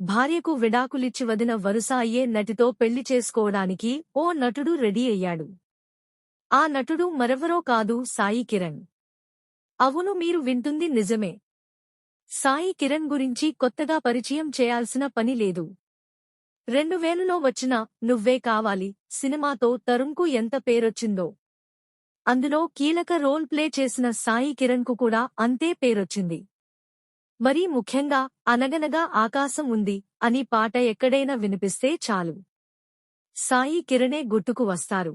భార్యకు విడాకులిచ్చి వదిన వరుస అయ్యే నటితో పెళ్ళి చేసుకోవడానికి ఓ నటుడు రెడీ అయ్యాడు. ఆ నటుడు మరెవరో కాదు సాయి కిరణ్. అవును మీరు వింటుంది నిజమే. సాయి కిరణ్ గురించి కొత్తగా పరిచయం చేయాల్సిన పని లేదు. రెండు వేలలో వచ్చిన నువ్వే కావాలి సినిమాతో తరుణ్కు ఎంత పేరొచ్చిందో. అందులో కీలక రోల్ ప్లే చేసిన సాయి కిరణ్కు కూడా అంతే పేరొచ్చింది. మరీ ముఖ్యంగా అనగనగా ఆకాశం ఉంది అని పాట ఎక్కడైనా వినిపిస్తే చాలు. సాయి కిరణే గుట్టుకు వస్తారు.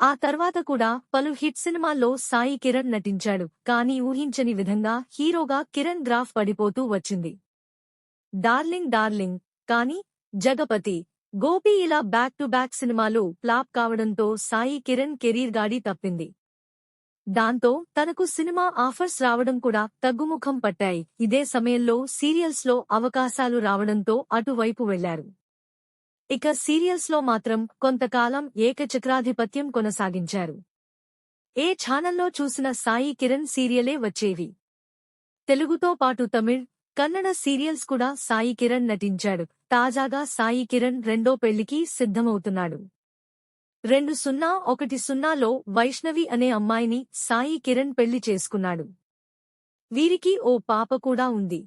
ఆ తర్వాత కూడా పలు హిట్ సినిమాల్లో సాయి కిరణ్ నటించాడు కానీ ఊహించని విధంగా హీరోగా కిరణ్ గ్రాఫ్ పడిపోతూ వచ్చింది. డార్లింగ్ డార్లింగ్ కాని జగపతి గోపి ఇలా బ్యాక్ టు బ్యాక్ సినిమాలు ఫ్లాప్ కావడంతో సాయి కిరణ్ కెరీర్ గాడి తప్పింది. దాంతో తనకు సినిమా ఆఫర్స్ రావడం కూడా తగ్గుముఖం పట్టాయి. ఇదే సమయంలో సీరియల్స్లో అవకాశాలు రావడంతో అటువైపు వెళ్ళారు. ఇక సీరియల్స్లో మాత్రం కొంతకాలం ఏకచక్రాధిపత్యం కొనసాగించారు. ఏ ఛానల్లో చూసిన సాయి కిరణ్ సీరియలే వచ్చేవి. తెలుగుతో పాటు తమిళ్ కన్నడ సీరియల్స్ కూడా సాయి కిరణ్ నటించాడు. తాజాగా సాయి కిరణ్ రెండో పెళ్ళికి సిద్ధమవుతున్నాడు. రెండు సున్నా ఒకటి సున్నాలో వైష్ణవి అనే అమ్మాయిని సాయి కిరణ్ పెళ్ళి చేసుకున్నాడు. వీరికి ఓ పాప కూడా ఉంది.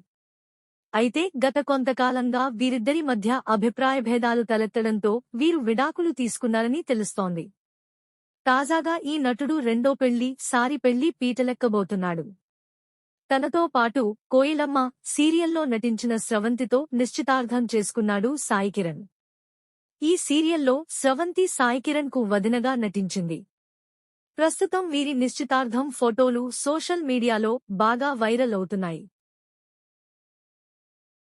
అయితే గత కొంతకాలంగా వీరిద్దరి మధ్య అభిప్రాయ భేదాలు తలెత్తడంతో వీరు విడాకులు తీసుకున్నారని తెలుస్తోంది. తాజాగా ఈ నటుడు రెండో పెళ్ళి సారి పెళ్ళి పీటలెక్కబోతున్నాడు. తనతో పాటు కోయిలమ్మ సీరియల్లో నటించిన స్రవంతితో నిశ్చితార్థం చేసుకున్నాడు సాయికిరణ్ ఈ సీరియల్లో స్రవంతి సాయికిరణ్కు వదినగా నటించింది. ప్రస్తుతం వీరి నిశ్చితార్థం ఫోటోలు సోషల్ మీడియాలో బాగా వైరల్ అవుతున్నాయి.